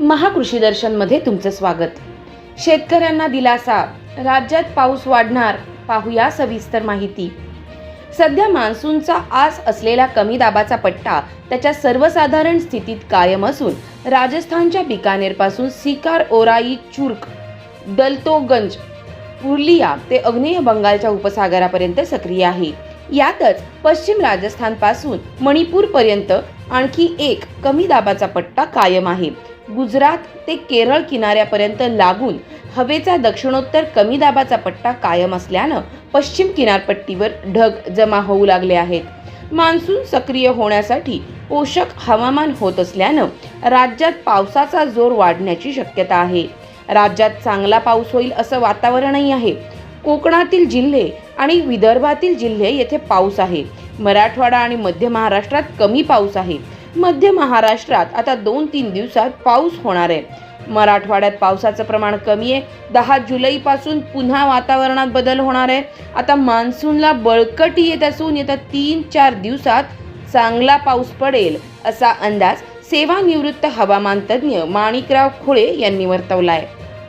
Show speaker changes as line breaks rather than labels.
महाकृषी दर्शनमध्ये तुमचं स्वागत. शेतकऱ्यांना दिलासा. राज्यात पाऊस वाढणार. पाहूया सविस्तर माहिती. सध्या मान्सूनचा आस असलेला कमी दाबाचा पट्टा त्याच्या सर्वसाधारण स्थितीत कायम असून राजस्थानच्या बिकानेरपासून सिकार ओराई चुर्क दलतोगंज पुर्लिया ते अग्नेय बंगालच्या उपसागरापर्यंत सक्रिय आहे. यातच पश्चिम राजस्थानपासून मणिपूरपर्यंत आणखी एक कमी दाबाचा पट्टा कायम आहे. गुजरात ते केरळ किनाऱ्यापर्यंत लागून हवेचा दक्षिणोत्तर कमी दाबाचा पट्टा कायम असल्यानं पश्चिम किनारपट्टीवर ढग जमा होऊ लागले आहेत. मान्सून सक्रिय होण्यासाठी पोषक हवामान होत असल्यानं राज्यात पावसाचा जोर वाढण्याची शक्यता आहे. राज्यात चांगला पाऊस होईल असं वातावरणही आहे. कोकणातील जिल्हे आणि विदर्भातील जिल्हे येथे पाऊस आहे. मराठवाडा आणि मध्य महाराष्ट्रात कमी पाऊस आहे. मध्य महाराष्ट्रात आता दोन तीन दिवसात पाऊस होणार आहे. मराठवाड्यात पावसाचं प्रमाण कमी आहे. दहा जुलैपासून पुन्हा वातावरणात बदल होणार आहे. आता मान्सूनला बळकटी येत असून येत्या तीन चार दिवसात चांगला पाऊस पडेल असा अंदाज सेवानिवृत्त हवामान तज्ज्ञ माणिकराव खुळे यांनी वर्तवला आहे.